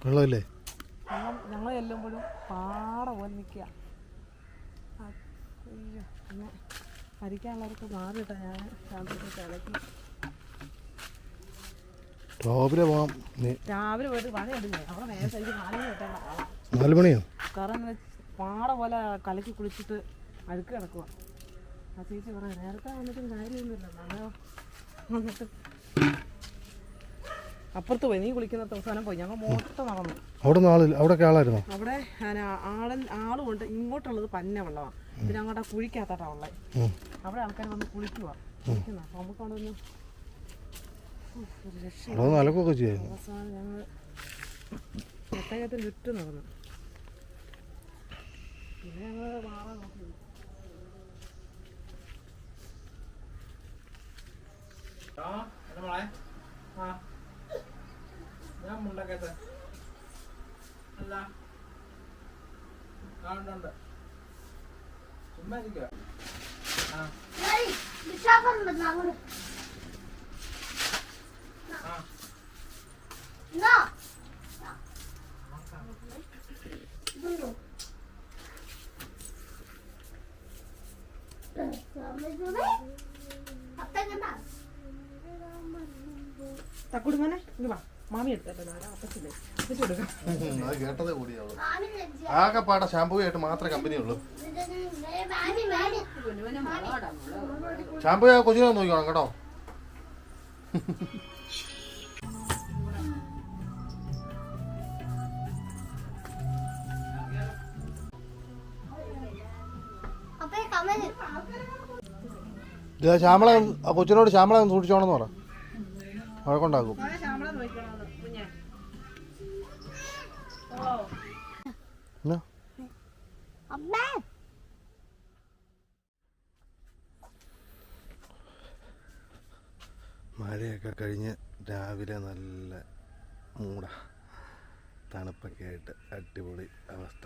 വെള്ളമില്ലേ? ഞങ്ങൾ ഞങ്ങൾ ചെല്ലുമ്പോഴും പാട പോലെ നിൽക്കുക. അയ്യോ പിന്നെ മരിക്കാനുള്ളവർക്ക് മാറിയിട്ടാ ഞാൻ? ശാന്തത്തിൽ ഇളക്കി രാവിലെ പോകാം നീ- രാവിലെ പോയിട്ട് പണി കണ്ടില്ലേ അവിടെ നേരത്തെ എനിക്ക് നാല് മണി തൊട്ടേ കാണാം നാല് മണിയോ? കാരണം എന്താ വെച്ചാ പാട പോലെ കലക്കി കുളിച്ചിട്ട് അഴുക്ക് കിടക്കുക. ആ ചേച്ചി പറയാം നേരത്തെ വന്നിട്ടും കാര്യമൊന്നുമില്ല. നല്ല വന്നിട്ട് അപ്പുറത്ത് പോയി. നീ കുളിക്കുന്ന അവസാനം പോയി. ഞങ്ങൾ മൊത്തം നടന്നു. അവിടെ ആളില്ല അവിടെയൊക്കെ ആളായിരുന്നോ? അവിടെ ആളൻ ആളുകൊണ്ട് ഇങ്ങോട്ടുള്ളത് പന്ന വെള്ളമാണ് പിന്നെ അങ്ങോട്ട് ആ കുഴിക്കകത്തോട്ടാ ഉള്ളത് അവിടെ ആൾക്കാർ വന്ന് കുളിക്കുക കുളിക്കുന്ന. അപ്പോൾ നമുക്ക് അവിടെ ഒന്ന് അവിടെ അലക്കൊക്കെ ചെയ്യായിരുന്നു. അവസാനം ഞങ്ങൾ ഒട്ടകത്തിന് ചുറ്റും നടന്നു. പിന്നെ ഞങ്ങൾ മാറാൻ നോക്കി. ഞാൻ മുണ്ടക്കത്തെ അല്ല. ഉണ്ട് ചുമ്മാ ഇരിക്കുക ആ. ആ. തക്കൂടി മോനെ ഇങ്ങ് വാ. മാമി കേട്ടതേ കൂടിയുള്ളൂ. ആകെപ്പാടെ ഷാമ്പൂ ആയിട്ട് മാത്രമേ കമ്പനി ഉള്ളൂ ഷാമ്പൂ കൊച്ചിനെ നോക്കിക്കോണം കേട്ടോ. ശ്യാമള കൊച്ചിനോട് ശ്യാമള സൂക്ഷിച്ചോണെന്ന് പറ. വഴക്കുണ്ടാക്കും. കുഞ്ഞെ എന്നാ മഴയൊക്കെ കഴിഞ്ഞ് രാവിലെ നല്ല മൂട. തണുപ്പൊക്കെ ആയിട്ട് അടിപൊളി അവസ്ഥ.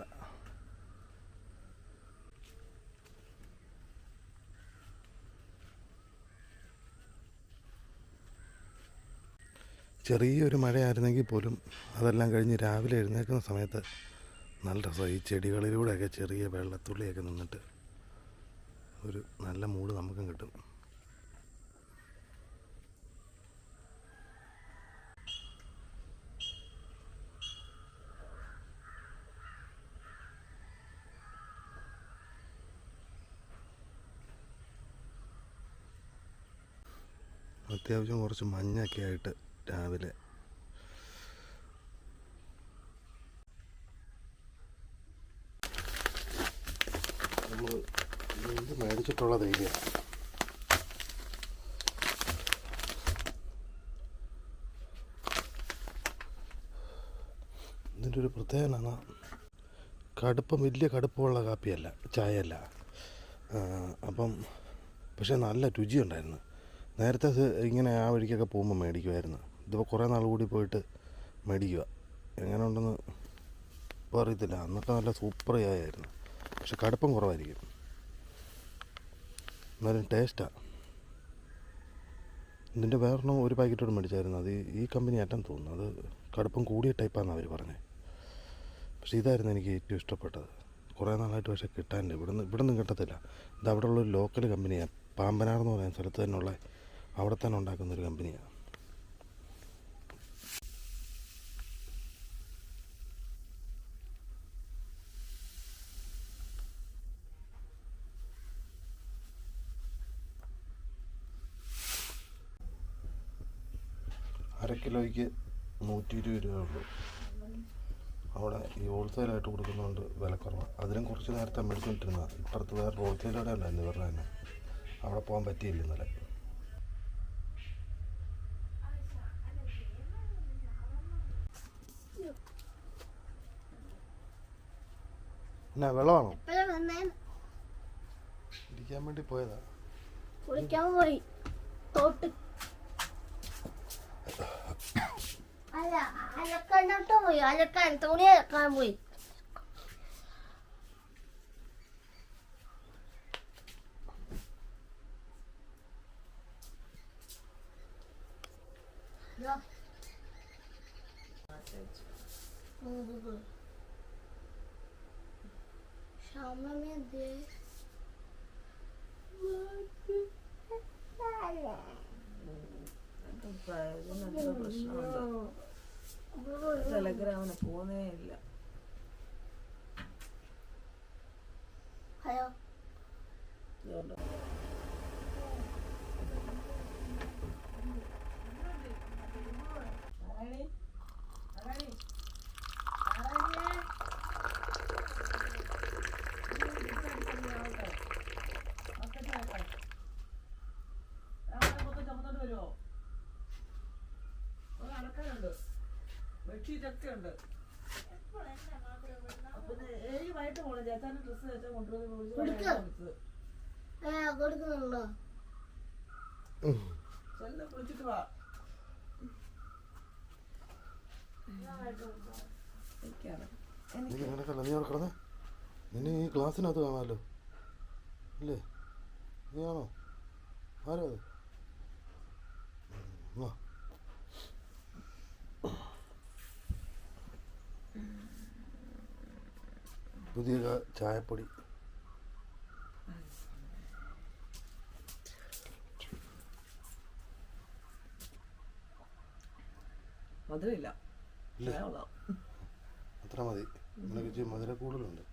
ചെറിയൊരു മഴയായിരുന്നെങ്കിൽ പോലും അതെല്ലാം കഴിഞ്ഞ് രാവിലെ എഴുന്നേൽക്കുന്ന സമയത്ത് നല്ല രസമാണ് ഈ ചെടികളിലൂടെയൊക്കെ ചെറിയ വെള്ളത്തുള്ളിയൊക്കെ നിന്നിട്ട് ഒരു നല്ല മൂഡ് നമുക്കും കിട്ടും. അത്യാവശ്യം കുറച്ച് മഞ്ഞൊക്കെ ആയിട്ട് രാവിലെ. നമ്മൾ ഇത് മേടിച്ചിട്ടുള്ള തേയിലയാണ് ഇതിന്റെ ഒരു പ്രത്യേകത കടുപ്പം വലിയ കടുപ്പമുള്ള കാപ്പിയല്ല ചായയല്ല. അപ്പം പക്ഷേ നല്ല രുചിയുണ്ടായിരുന്നു. നേരത്തെ ഇങ്ങനെ ആ വഴിക്കൊക്കെ പോകുമ്പോൾ മേടിക്കുമായിരുന്നു. ഇതിപ്പോൾ കുറേ നാൾ കൂടി പോയിട്ട് മേടിക്കുക എങ്ങനെ ഉണ്ടെന്ന് ഇപ്പോൾ അറിയത്തില്ല. അന്നൊക്കെ നല്ല സൂപ്പർ ചായയായിരുന്നു പക്ഷെ കടുപ്പം കുറവായിരിക്കും. എന്നാലും ടേസ്റ്റാണ് ഇതിന്റെ വേറൊന്നും ഒരു പാക്കറ്റോട് മേടിച്ചായിരുന്നു. അത് ഈ- കമ്പനി ആറ്റം തോന്നുന്നു. അത് കടുപ്പം കൂടിയ ടൈപ്പാണെന്ന് അവർ പറഞ്ഞത് പക്ഷെ ഇതായിരുന്നു എനിക്ക് ഏറ്റവും ഇഷ്ടപ്പെട്ടത്. കുറേ നാളായിട്ട് പക്ഷേ കിട്ടാനില്ല. ഇവിടുന്ന് ഇവിടുന്ന് കിട്ടത്തില്ല. ഇത് അവിടെ ഉള്ള ഒരു ലോക്കൽ കമ്പനിയാണ് പാമ്പനാർ എന്ന് പറയുന്ന സ്ഥലത്ത് തന്നെയുള്ള അവിടെ തന്നെ ഉണ്ടാക്കുന്ന ഒരു കമ്പനിയാണ് അര കിലോയ്ക്ക് നൂറ്റി ഇരുപത് രൂപ ഉള്ളൂ. അവിടെ ഈ ഹോൾസെയിലായിട്ട് കൊടുക്കുന്നതുകൊണ്ട് വില കുറവാണ് അതിലും കുറച്ച് നേരത്തെ മേടിച്ചുകൊണ്ടിരുന്നത് ഇപ്പുറത്ത് വേറെ ഹോൾസെയിൽ കട ഉണ്ടായിരുന്നു ഇവരുടെ തന്നെ. അവിടെ പോകാൻ പറ്റിയില്ല ഇന്നലെ. എന്നാ വെള്ളമാണോ? ഇരിക്കാൻ വേണ്ടി പോയതാ. കുളിക്കാൻ പോയി. തോട്ട് അലക്കണ്ടോ പോയി അലക്കാൻ തുണി അലക്കാൻ പോയി सामने में देख Não vai, não é പ്രശ്നമുണ്ട് ടെലഗ്രാമിന് പോകുന്നേ ഇല്ല. ബെഡ്ഷീറ്റൊക്കെ ഉണ്ട്. പിന്നെ ഏഴ് വൈകിട്ട് പോണം. ചേച്ചാന്റെ ഡ്രസ്സ് ചേച്ചാൻ കൊണ്ടുവന്ന് കൊടുക്ക്. വിളിച്ചത് ഏ കൊടുക്കുന്നുണ്ടോ? ചെല്ല കുളിച്ചിട്ട് വാ. എനിക്കാണ് നീ അവിടെ കിടന്നേ നിന്നെ ഈ ക്ലാസ്സിനകത്ത് കാണാമല്ലോ. അല്ലേ? നീ ആണോ ആരോ അത്? ഉം, പുതിയ ചായപ്പൊടി. മധുരമില്ല. അത്ര മതി. ഇച്ചിരി മധുര കൂടുതലുണ്ട്.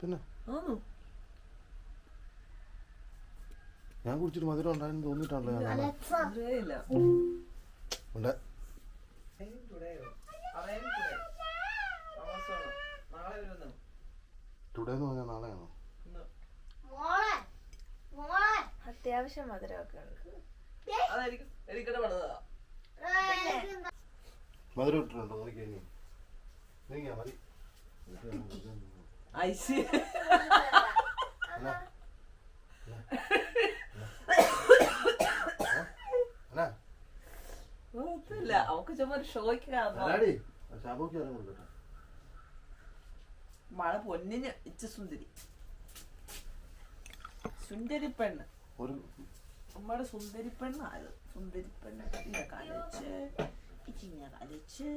പിന്നെ? ഞാൻ കുടിച്ചിട്ട് മധുരം ഉണ്ടായെന്ന് തോന്നിയിട്ടാണല്ലോ ഞാൻ ഉണ്ട്. ടുഡേ എന്ന് പറഞ്ഞാൽ നാളെയാണോ? മോളെ മോളെ. അത്യാവശ്യം മധുരമൊക്കെ ഉണ്ട്. മധുരം ഇട്ടിട്ടുണ്ടോ? നോക്കിയാ നീങ്ങിയാ മതി. ഐസി എന്നാ ഒന്നുമില്ല അവക്ക് ചുമ്മാ ഒരു ഷോയ്ക്ക് കൊടുക്കട്ടെ മഴ പൊന്നിന് ഇച്ച സുന്ദരി സുന്ദരി പെണ്ണ് ഒരു നമ്മുടെ സുന്ദരി പെണ്ണായത് സുന്ദരി പെണ്ണ് ഇങ്ങനെ കളിച്ച് ഇച്ചിങ്ങനെ കളിച്ച്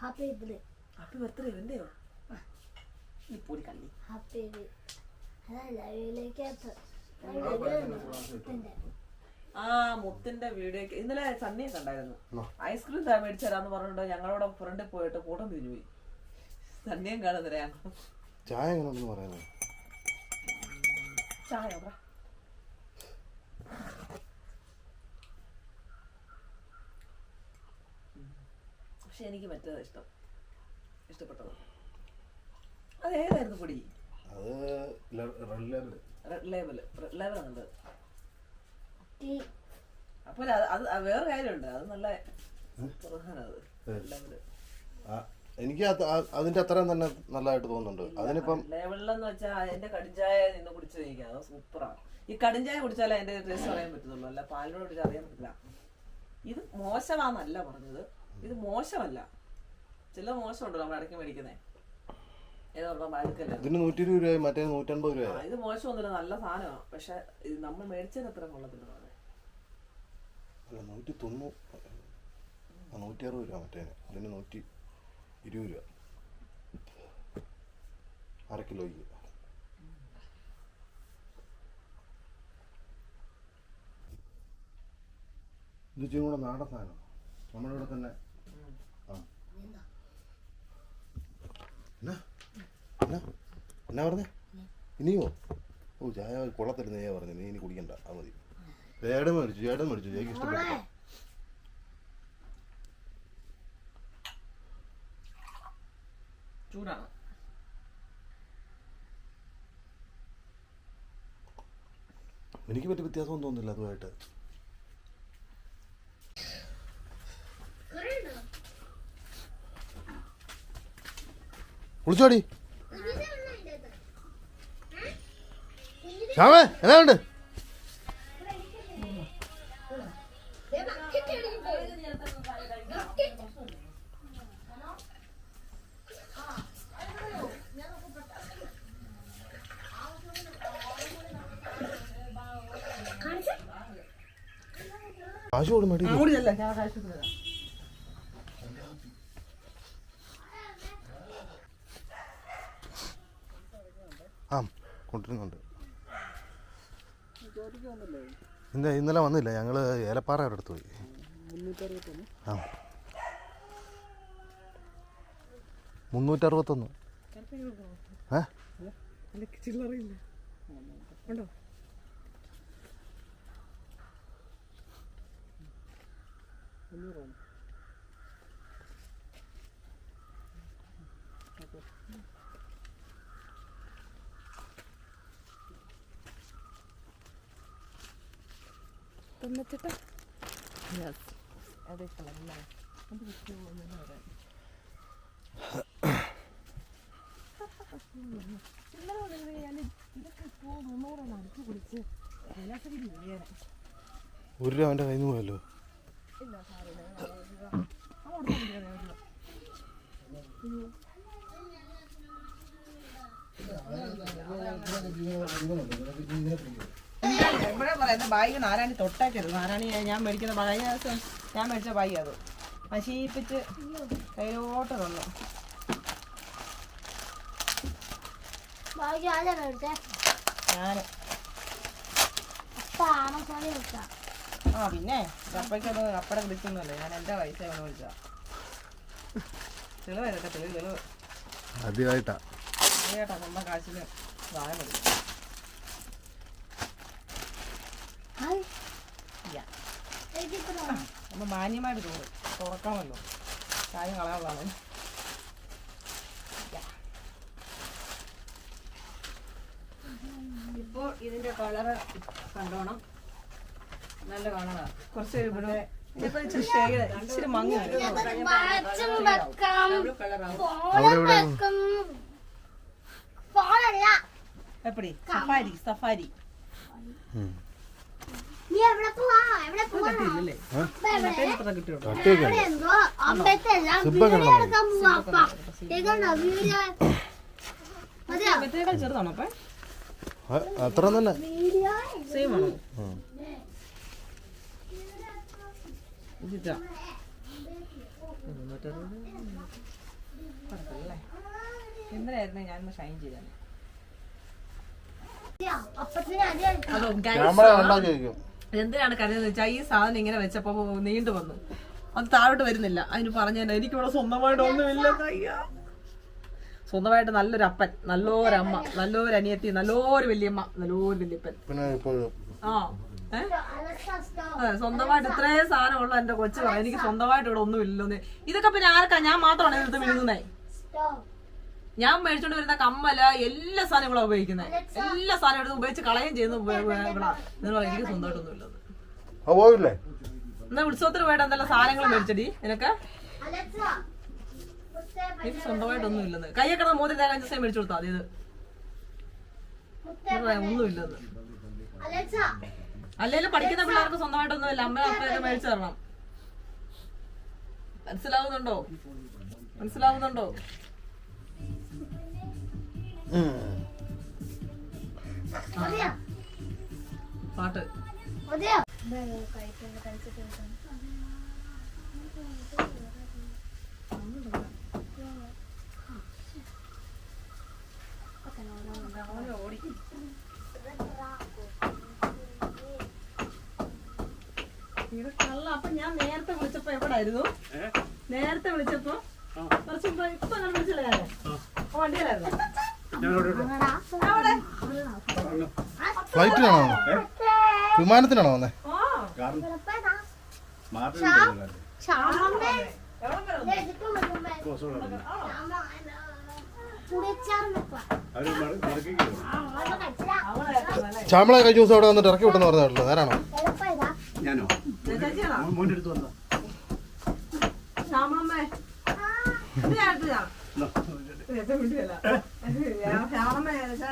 ഹാപ്പി ബർത്ത്ഡേ ഹാപ്പി ബർത്ത്ഡേ ഇവന്റെയോ നീ പോടി കള്ളി ഹാപ്പി അതല്ല ലൈവിലേക്ക് ആ മുത്തിന്റെ വീഡിയോ ഇന്നലെ സണ്ണിയെ കണ്ടായിരുന്നു. ഐസ്ക്രീം ഐസ്ക്രീം മേടിച്ചു തരാന്ന് പറഞ്ഞിട്ട് ഞങ്ങളോട് ഫ്രണ്ടിൽ പോയിട്ട് കൂട്ടം തിരിഞ്ഞു പോയി. സണ്ണിയും കാണുന്നില്ല ഞങ്ങൾ ചായ പറയുന്നത് ചായ പക്ഷെ എനിക്ക് മറ്റേതാ ഇഷ്ടം. ഇഷ്ടപ്പെട്ടത്. അത് ഏതായിരുന്നു പൊടി? അത് red level red label red ലേബലാണ് അപ്പോൾ അത് വേറെ കാര്യമുണ്ട്. അത് നല്ല എനിക്ക് അതിന്റെ അത്രയും തന്നെ നല്ലതായിട്ട് തോന്നുന്നുണ്ട്. അതിനിപ്പം ലെവലിലെന്ന് വെച്ചാൽ അതിന്റെ കടിഞ്ചായ നിന്ന് കുടിച്ചത് എനിക്ക് അത് സൂപ്പറാണ് ഈ കടിഞ്ചായ കുടിച്ചാലേ അതിന്റെ ടേസ്റ്റ് അറിയാൻ പറ്റുന്നുള്ളൂ അല്ല പാലിനോട് കുടിച്ചാൽ അറിയാൻ പറ്റില്ല ഇത് മോശമാന്നല്ല പറഞ്ഞത്. ഇത് മോശമല്ല. ചില മോശമുണ്ടല്ലോ നമ്മൾ ഇടയ്ക്ക് മേടിക്കുന്നേ. ഇതിന് നൂറ്റി ഇരുപത് മറ്റേ നൂറ്റൻപത് ആ, ഇത് മോശമൊന്നുമില്ല. നല്ല സാധനമാണ് പക്ഷെ നമ്മൾ മേടിച്ചതിന് അത്ര കൊള്ളത്തില്ല. അല്ല നൂറ്റി തൊണ്ണൂറ് നൂറ്റി അറുപത് രൂപ മറ്റേന് അതിന് നൂറ്റി ഇരുപത് രൂപ. അര കിലോയ്ക്ക്. ഇത് ഇച്ചിരി കൂടെ നാടൻ സാധനം. നമ്മുടെ ഇവിടെ തന്നെ ആ. എന്നാ? പറഞ്ഞേ? ഇനിയോ? ഓ ചായ കൊള്ളത്തില്ല നീ പറഞ്ഞു. നീ ഇനി കുടിക്കണ്ട. അത് മതി. ചേട്ടൻ മേടിച്ചു ചേട്ടൻ മേടിച്ചു എനിക്ക് ഇഷ്ടപ്പെട്ടു. ചൂടാണ്. എനിക്ക് പറ്റിയ വ്യത്യാസമൊന്നും തോന്നുന്നില്ല അതുമായിട്ട്. കുളിച്ചോടി. ശ്യാമേ എന്നാ കാശ് കൊടു മേടി ആ കൊണ്ടിരുന്നുണ്ട് ഇന്ന് ഇന്നലെ വന്നില്ല. ഞങ്ങൾ ഏലപ്പാറ അടുത്ത് പോയി. ആ. മുന്നൂറ്ററുപത്തൊന്ന്. ഏ ചില്ലറിയില്ല ഉണ്ടോ? തൊണ്ണൂറ്റെട്ട് അതേ കളറില്ല ഒരു രൂപ അവന്റെ കയ്യിൽ നിന്ന് പോയല്ലോ. എപ്പോഴേ പറയാം എന്റെ ബാഗ് നാരായണി തൊട്ടേക്കരുത്. നാരായണി ഞാൻ മേടിക്കുന്ന ദിവസം ഞാൻ മേടിച്ച ബാഗ് അത്. നശീപ്പിച്ച് കയ്യിലോട്ട് തന്നു. ഞാൻ ആ പിന്നെ കപ്പയ്ക്കത് അപ്പടെ പിടിക്കുന്നല്ലേ ഞാൻ എന്റെ പൈസ കൊണ്ട് വിളിച്ച തെളിവ് വരട്ടെ തെളിവ് തെളിവ്. ആദ്യമായിട്ടാ. ആദ്യമായിട്ടാ സ്വന്തം കാശിന് സാധനം മതി നമ്മൾ മാന്യമായിട്ട് തോന്നും തുറക്കാമല്ലോ കാര്യം കളയാനുള്ളതാണ് ഇപ്പോൾ ഇതിന്റെ കളറ് കണ്ടോണം. നല്ല കുറച്ച് ഇവിടെ ഇച്ചിരി മങ്ങി എപ്പടി? Safari safari. അത്ര തന്നെ. സെയിം ആണോ? ഉം. ഇതിട്ടാ എന്തിനായിരുന്നു ഞാൻ ഷൈൻ ചെയ്തത്? എന്തിനാണ് കരുതുന്നത് വെച്ചാൽ ഈ സാധനം ഇങ്ങനെ വെച്ചപ്പോ നീണ്ടു വന്നു. അത് താഴോട്ട് വരുന്നില്ല. അതിന് പറഞ്ഞു തന്നെ എനിക്കിവിടെ സ്വന്തമായിട്ട് ഒന്നുമില്ല സ്വന്തമായിട്ട് നല്ലൊരു അപ്പൻ നല്ലൊരു അമ്മ നല്ലൊരു അനിയത്തി നല്ലൊരു വല്യമ്മ നല്ലൊരു വല്യപ്പൻ ആ. ഏ? അതെ സ്വന്തമായിട്ട് ഇത്രയും സാധനമുള്ള എന്റെ കൊച്ചു പറയാം എനിക്ക് സ്വന്തമായിട്ട് ഇവിടെ ഒന്നും ഇല്ലെന്ന്. ഇതൊക്കെ പിന്നെ ആർക്കാ? ഞാൻ മാത്രമാണ് എടുത്ത് വിഴുന്നേ? ഞാൻ മേടിച്ചോണ്ട് വരുന്ന കമ്മല എല്ലാ സാധനങ്ങളും ഉപയോഗിക്കുന്നത് എല്ലാ സാധനം എടുത്ത് ഉപയോഗിച്ച് കളയും ചെയ്യുന്നു. എനിക്ക് സ്വന്തമായിട്ടൊന്നും ഇല്ലെന്ന്. പോയില്ലേ? എന്നാ ഉത്സവത്തിന് പോയിട്ട് എന്തെല്ലാം സാധനങ്ങൾ മേടിച്ചടി? നിനക്ക്? അലക്സ. എനിക്ക് സ്വന്തമായിട്ടൊന്നും ഇല്ലെന്ന്. കയ്യൊക്കെ മോതിരി തേക്കാൻ ദിവസം മേടിച്ചു കൊടുത്താ അത് മുത്തേ ഒന്നും ഇല്ലെന്ന്. അല്ലെങ്കിലും പഠിക്കുന്ന പിള്ളേർക്ക് സ്വന്തമായിട്ടൊന്നും ഇല്ല അമ്മ അപ്പയൊക്കെ മേടിച്ചു തരണം മനസ്സിലാവുന്നുണ്ടോ മനസ്സിലാവുന്നുണ്ടോ പാട്ട് മതിയോ ഇവിടെ കള്ള. അപ്പൊ ഞാൻ നേരത്തെ വിളിച്ചപ്പോ എവിടായിരുന്നു? നേരത്തെ വിളിച്ചപ്പോ കുറച്ച് മുമ്പ് ഇപ്പൊ ഞാൻ വിളിച്ചില്ലേ വണ്ടിയിലായിരുന്നു. വിമാനത്തിനാണോ വന്നേ? ചാമ്പള കഴിഞ്ഞ ദിവസം അവിടെ വന്നിട്ട് ഇറക്കി വിട്ടെന്ന് പറഞ്ഞല്ലോ ആരാണോ? അടുത്ത് വന്നതാ.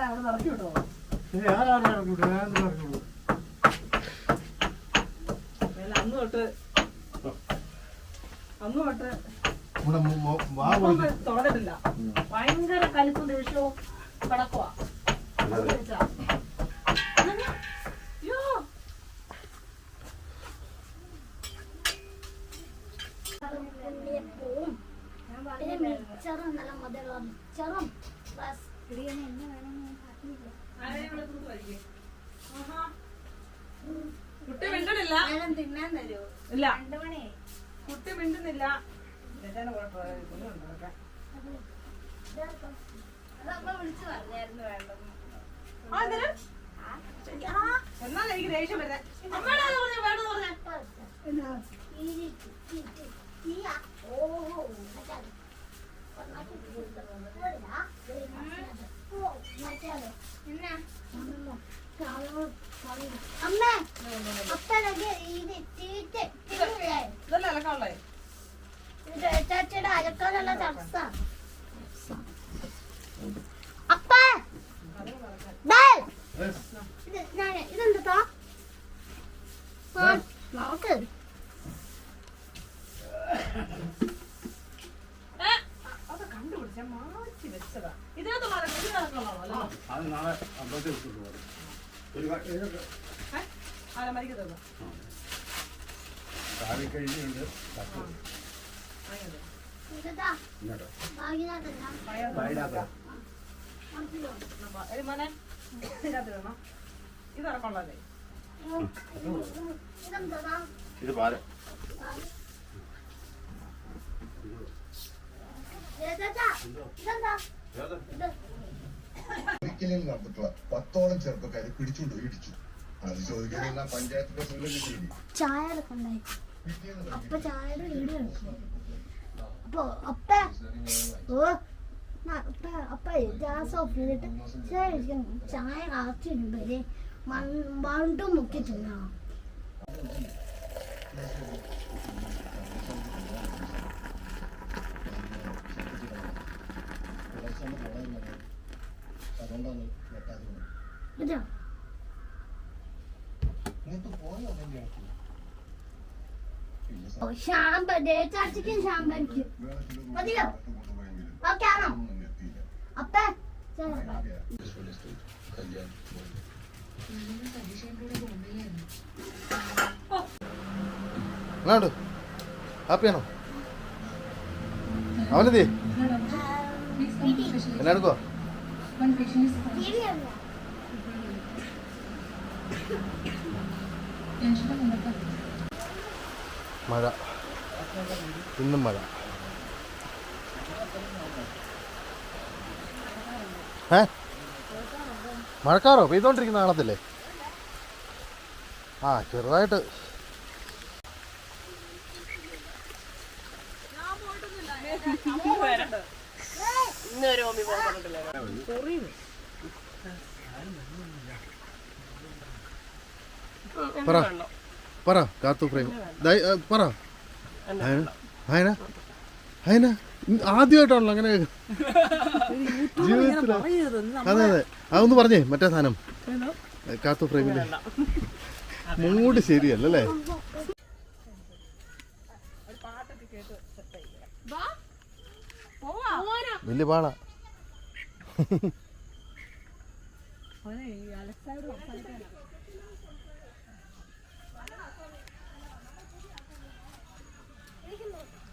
അവിടെ വിട്ടോ? അന്ന് തൊട്ട് അന്ന് തൊട്ട് ഭയങ്കര കലിപ്പും ദേഷ്യവും കിടക്കുവാ ചേച്ചാ. അയ്യോ. ഉണ്ണിയപ്പവും പിന്നെ മിച്ചറും നല്ല മധുരം മിച്ചറും പ്ലസ് ബിരിയാണി എന്നെ വേണമെന്ന് കുട്ടി മിണ്ടണില്ല ഞാനും തിന്നാൻ തരുമോ ഇല്ല. രണ്ടു മണി കുട്ടി മിണ്ടുന്നില്ല. വിളിച്ചു പറഞ്ഞായിരുന്നു വേണ്ടെന്ന്. ആ, എന്തിന്? ആ, എന്നാലും എനിക്ക് ദേഷ്യം വരുന്നത് പറഞ്ഞു ചേച്ചിയുടെ അലക്കാനുള്ള തടസ്സ അപ്പ ഇതെന്താ നോക്ക് അത് കണ്ടുപിടിച്ച മാറ്റി വെച്ചതാ ഇതിനകത്തുള്ള അലക്ക- ഇത് അലക്കാനുള്ളതാണോ? അത് നാളെ അമ്പലത്തിൽ വെച്ചിട്ട് പോകും ഒരു? അലമാരിക്ക് തന്നോ? കാവി കഴിഞ്ഞുണ്ട് വാങ്ങിയത്. ഇതാ. ഇതിനകത്ത്? ഇതെന്താ പാൽ. ഇതെന്താ? ഇത് ഒരിക്കലും നടന്നിട്ടുള്ള പത്തോളം ചെറുപ്പക്കാര് പിടിച്ചുകൊണ്ട് ഇടിച്ചു. അത് ചോദിക്കാനുള്ള പഞ്ചായത്ത് പ്രസിഡന്റ് ചായ എടുക്കണ്ടായി അപ്പ ചായയുടെ വീട് അപ്പൊ അപ്പ ഓ അപ്പ അപ്പ ഗ്യാസ് ഓഫ് ചെയ്തിട്ട് ശരി, ചായ കാച്ചിടുമ്പോ മണ്ടു മുക്കി തിന്നണം അതുകൊണ്ടാണ് വെട്ടാതെ പോയത്. പോയോ തന്നെയാണ് പിന്നെ ഓ, ശാമ്പ ചേച്ചിക്കും ശാമ്പനിക്കും വേളത്തിൽ ഒരു മതിയോ? ഓക്കെ ആണോ? അപ്പ ഹാപ്പിയാണോ അവനെന്തേ എന്നാ എടുക്കോ ടി വി ഉണ്ടോ മഴ. ഇന്നും മഴ. ഏ? മഴക്കാറോ? പെയ്തോണ്ടിരിക്കുന്ന കാണത്തില്ലേ? ആ ചെറുതായിട്ട്. പോകാൻ പറഞ്ഞിട്ടില്ല പറ. പറ കാത്തു പറ. ആദ്യമായിട്ടാണല്ലോ അങ്ങനെ ജീവിതത്തിൽ അതെ അതെ. അതൊന്ന് പറഞ്ഞേ മറ്റേ സാധനം. കാത്തു പ്രേമിൽ മൂഡ് ശരിയല്ല അല്ലേ വലിയ പാള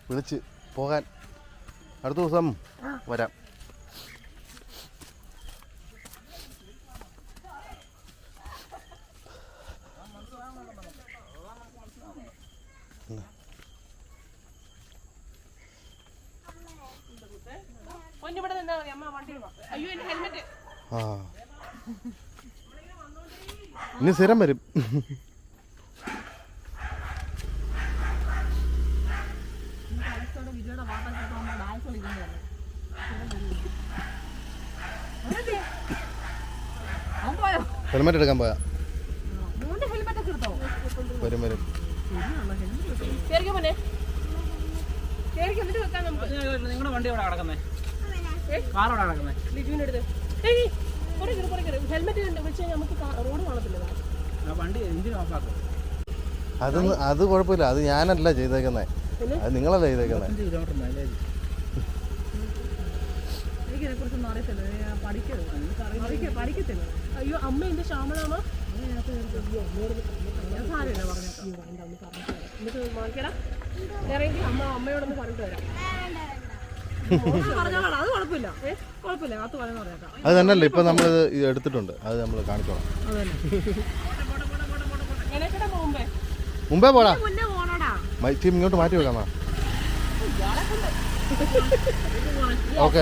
വിളിച്ച് പോകാൻ. അടുത്ത ദിവസം വരാം പൊന്നിവിടെ നിന്നാ മതി അമ്മ വണ്ടി അയ്യോ എന്റെ ഹെൽമെറ്റ് ആ. ഇനി സ്ഥിരം വരും. ഹെൽമെറ്റ് എടുക്കാൻ പോയാ? വരും വരും. നിങ്ങളുടെ വണ്ടി ഇവിടെ കിടക്കുന്നേ? ലിജുവിന്റെ അടുത്ത്. ഏയ് കയറി കയറി. ഹെൽമെറ്റ് കഴിഞ്ഞാൽ നമുക്ക് കാ- റോഡ് കാണത്തില്ല ആ വണ്ടി ഓഫാക്കും അത് അത് കുഴപ്പമില്ല. അത് ഞാനല്ല ചെയ്തേക്കുന്നത് അത് നിങ്ങളല്ല ചെയ്തേക്കുന്നത് അഞ്ച് കിലോമീറ്റർ മൈലേജ് എനിക്ക് ഇതിനെ കുറിച്ചൊന്നും അറിയത്തില്ല. ഞാൻ പഠിക്കരുത് പഠിക്ക പഠിക്കത്തില്ല. അയ്യോ അമ്മ എന്റെ ശ്യാമളാമ ഞാൻ സാരമില്ല പറഞ്ഞേക്കാം. എന്നിട്ട് നോക്കിയടാ ഇറങ്ങി അമ്മ അമ്മയോടൊന്ന് പറഞ്ഞിട്ട് വരാം. അത് തന്നെയല്ലേ ഇപ്പൊ നമ്മൾ ഇത് എടുത്തിട്ടുണ്ട്. അത് നമ്മൾ കാണിച്ചോളാം. മുമ്പേ പോടാ. മൈറ്റി ഇങ്ങോട്ട് മാറ്റി വെക്കാം ഓക്കെ.